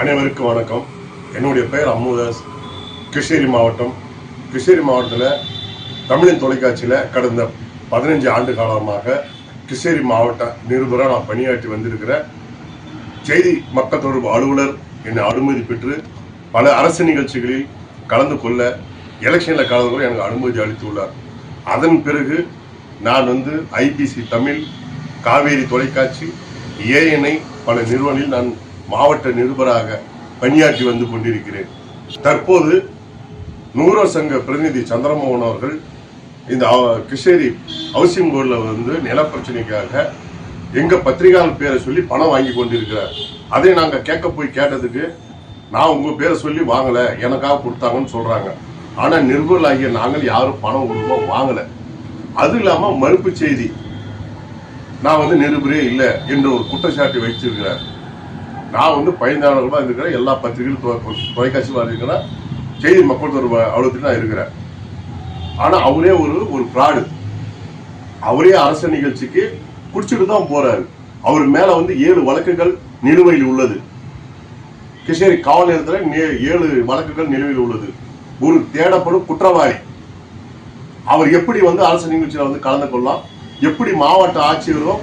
அனைவருக்கும் வணக்கம். என்னுடைய பெயர் அம்முதாஸ் கிருஷ்ணகிரி மாவட்டம். கிருஷ்ணகிரி மாவட்டத்தில் தமிழின் தொலைக்காட்சியில் கடந்த பதினஞ்சு ஆண்டு காலமாக கிருஷ்ணகிரி மாவட்ட நிருபராக நான் பணியாற்றி வந்திருக்கிறேன் செய்தி மக்கள் தொடர்பு அலுவலர் என்னை அனுமதி பெற்று பல அரசு நிகழ்ச்சிகளில் கலந்து கொள்ள எலெக்ஷனில் கலந்து கொள்ள எனக்கு அனுமதி அளித்துள்ளார் அதன் பிறகு நான் வந்து ஐபிசி தமிழ் காவேரி தொலைக்காட்சி ஏஎன்ஐ பல நிறுவனங்களில் நான் மாவட்ட நிருபராக பணியாற்றி வந்து கொண்டிருக்கிறேன். தற்போது நூறோ சங்க பிரதிநிதி சந்திரமோகன் அவர்கள் இந்த கிருஷ்ணகிரி ஹவுசிங் போர்டில் வந்து நில பிரச்சனைக்காக எங்க பத்திரிகையாளர் பேரை சொல்லி பணம் வாங்கி கொண்டிருக்கிறார். அதை நாங்க கேட்க போய் கேட்டதுக்கு நான் உங்க பேரை சொல்லி வாங்கல எனக்காக கொடுத்தாங்கன்னு சொல்றாங்க. ஆனா நிருபர்களாகிய நாங்கள் யாரும் பணம் கொடுப்போம் வாங்கல. அது இல்லாம மறுப்பு செய்தி நான் வந்து நிருபரே இல்லை என்ற ஒரு குற்றச்சாட்டு வச்சிருக்கிறார் நான் வந்து பயந்தாளர்களாக இருக்கிறேன். எல்லா பத்திரிகைகளும் தொலைக்காட்சியில் இருக்கிறேன். செய்தி மக்கள் தொடர்பு அலுவலகத்தில் நான் இருக்கிறேன். ஆனா அவரே ஒரு ஒரு ஃப்ராடு அவரே அரசு நிகழ்ச்சிக்கு குடிச்சிட்டு தான் போறாரு. அவர் மேல வந்து ஏழு வழக்குகள் நிலுவையில் உள்ளது. கிருஷ்ணகிரி காவல் நிலையத்தில் ஏழு வழக்குகள் நிலுவையில் உள்ளது. ஒரு தேடப்படும் குற்றவாளி. அவர் எப்படி வந்து அரசு நிகழ்ச்சியில வந்து கலந்து கொள்ளலாம்? எப்படி மாவட்ட ஆட்சியரும்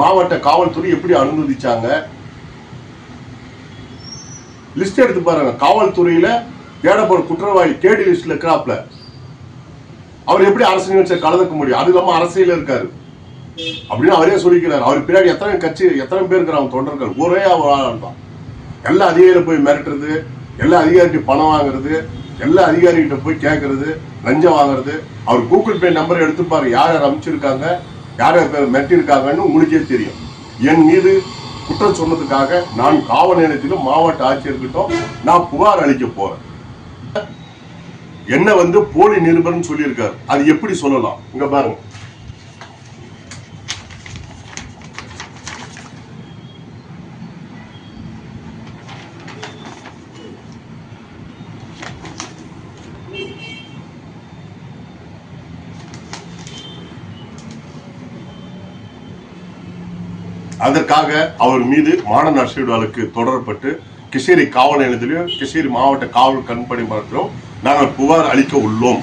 மாவட்ட காவல்துறை எப்படி அனுமதிச்சாங்க? லிஸ்ட் எடுத்து பாருங்க. காவல்துறையில தேடப்படும் குற்றவாளி கேடி லிஸ்ட்ல இருக்கிறாப்ல. அவர் எப்படி அரசு நிகழ்ச்சியை கலந்துக்க முடியும்? அது இல்லாம அரசியல இருக்காரு. அப்படின்னு அவரே சொல்லிக்கிறார். அவர் பின்னாடி எத்தனை கட்சி எத்தனை பேர் இருக்கிறாங்க தொண்டர்கள்? ஒரே ஒரு தான். எல்லா அதிகாரியும் போய் மிரட்டுறது எல்லா அதிகாரிகிட்ட பணம் வாங்குறது எல்லா அதிகாரிகிட்ட போய் கேட்கறது லஞ்சம் வாங்குறது. அவர் கூகுள் பே நம்பர் எடுத்துப்பாரு யார் யார் அமைச்சிருக்காங்க யார் யார் பேர் மிரட்டியிருக்காங்கன்னு உங்களுக்கே தெரியும். என் மீது குற்றம் சொன்னதுக்காக நான் காவல் நிலையத்திலும் மாவட்ட ஆட்சியர்கிட்டும் நான் புகார் அளிக்க போறேன். என்ன வந்து போலி நிருபர்னு சொல்லியிருக்காரு. அது எப்படி சொல்லலாம்? இங்க பாருங்க. அதற்காக அவர் மீது மாணவ நஷ்டீடு தொடரப்பட்டு கிருஷ்ணகிரி காவல் நிலையத்திலும் கிருஷ்ணகிரி மாவட்ட காவல் கண்பணி மன்றத்திலும் நாங்கள் புகார் அளிக்க உள்ளோம்.